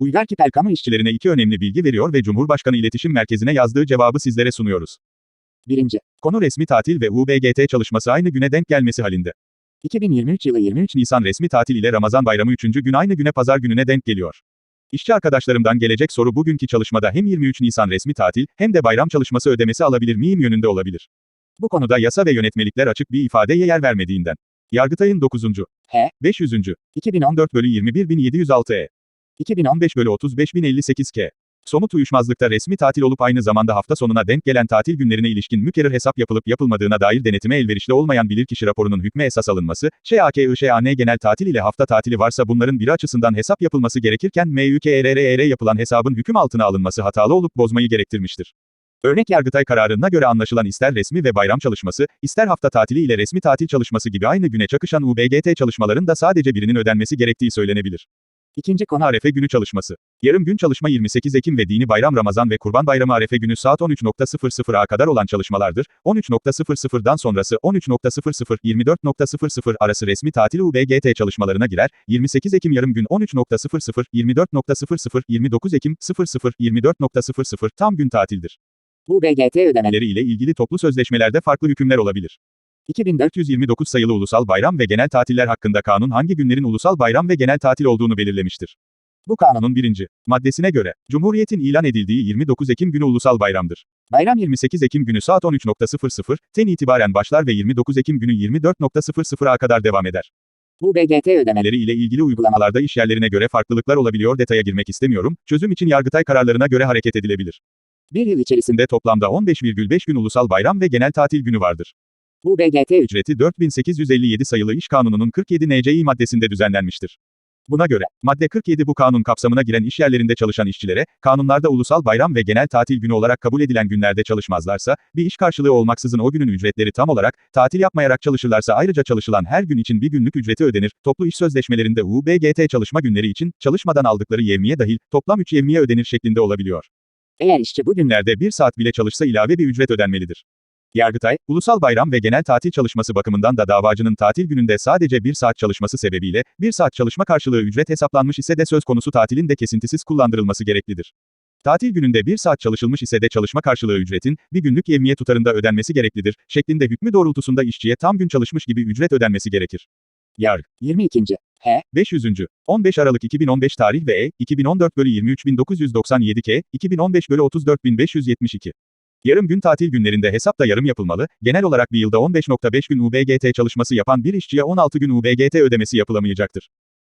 Uygar Kipel kamu işçilerine iki önemli bilgi veriyor ve Cumhurbaşkanı İletişim Merkezi'ne yazdığı cevabı sizlere sunuyoruz. 1. Konu resmi tatil ve UBGT çalışması aynı güne denk gelmesi halinde. 2023 yılı 23 Nisan resmi tatil ile Ramazan bayramı 3. gün aynı güne pazar gününe denk geliyor. İşçi arkadaşlarımdan gelecek soru bugünkü çalışmada hem 23 Nisan resmi tatil hem de bayram çalışması ödemesi alabilir miyim yönünde olabilir. Bu konuda yasa ve yönetmelikler açık bir ifadeye yer vermediğinden. Yargıtay'ın 9. H. 500. 2010 14 bölü 21706 E. 2015 bölü 35058 K. Somut uyuşmazlıkta resmi tatil olup aynı zamanda hafta sonuna denk gelen tatil günlerine ilişkin mükerrer hesap yapılıp yapılmadığına dair denetime elverişli olmayan bilirkişi raporunun hükme esas alınması, ŞAKI-ŞAN genel tatil ile hafta tatili varsa bunların biri açısından hesap yapılması gerekirken MÜKRRR yapılan hesabın hüküm altına alınması hatalı olup bozmayı gerektirmiştir. Örnek Yargıtay kararına göre anlaşılan ister resmi ve bayram çalışması, ister hafta tatili ile resmi tatil çalışması gibi aynı güne çakışan UBGT çalışmaların da sadece birinin ödenmesi gerektiği söylenebilir. İkinci konu Arefe günü çalışması. Yarım gün çalışma 28 Ekim ve dini bayram Ramazan ve Kurban Bayramı Arefe günü saat 13.00'a kadar olan çalışmalardır. 13.00'dan sonrası 13.00-24.00 arası resmi tatil UBGT çalışmalarına girer. 28 Ekim yarım gün 13.00, 24.00, 29 Ekim 00, 24.00 tam gün tatildir. UBGT Ödemeleri ile ilgili toplu sözleşmelerde farklı hükümler olabilir. 2429 sayılı ulusal bayram ve genel tatiller hakkında kanun hangi günlerin ulusal bayram ve genel tatil olduğunu belirlemiştir. Bu kanunun birinci maddesine göre, Cumhuriyet'in ilan edildiği 29 Ekim günü ulusal bayramdır. bayram 28 Ekim günü saat 13.00 ten itibaren başlar ve 29 Ekim günü 24.00'a kadar devam eder. UBGT ödemeleri Ödemeleri ile ilgili uygulamalarda iş yerlerine göre farklılıklar olabiliyor detaya girmek istemiyorum, çözüm için Yargıtay kararlarına göre hareket edilebilir. bir yıl içerisinde toplamda 15,5 gün ulusal bayram ve genel tatil günü vardır. UBGT ücreti ücreti 4857 sayılı İş Kanunu'nun 47 NCİ maddesinde düzenlenmiştir. Buna göre, madde 47 bu kanun kapsamına giren iş yerlerinde çalışan işçilere, kanunlarda ulusal bayram ve genel tatil günü olarak kabul edilen günlerde çalışmazlarsa, bir iş karşılığı olmaksızın o günün ücretleri tam olarak, tatil yapmayarak çalışırlarsa ayrıca çalışılan her gün için bir günlük ücreti ödenir. Toplu iş sözleşmelerinde UBGT çalışma günleri için, çalışmadan aldıkları yevmiye dahil, toplam 3 yevmiye ödenir şeklinde olabiliyor. eğer işçi bu gün Günlerde 1 saat bile çalışsa ilave bir ücret ödenmelidir. Yargıtay, ulusal bayram ve genel tatil çalışması bakımından da davacının tatil gününde sadece 1 saat çalışması sebebiyle, 1 saat çalışma karşılığı ücret hesaplanmış ise de söz konusu tatilin de kesintisiz kullandırılması gereklidir. Tatil gününde 1 saat çalışılmış ise de çalışma karşılığı ücretin, bir günlük yevmiye tutarında ödenmesi gereklidir, şeklinde hükmü doğrultusunda işçiye tam gün çalışmış gibi ücret ödenmesi gerekir. Yarg. 22. H 500. 15 Aralık 2015 tarih ve E, 2014 bölü 23997 K, 2015 bölü 34572. Yarım gün tatil günlerinde hesap da yarım yapılmalı, genel olarak bir yılda 15.5 gün UBGT çalışması yapan bir işçiye 16 gün UBGT ödemesi yapılamayacaktır.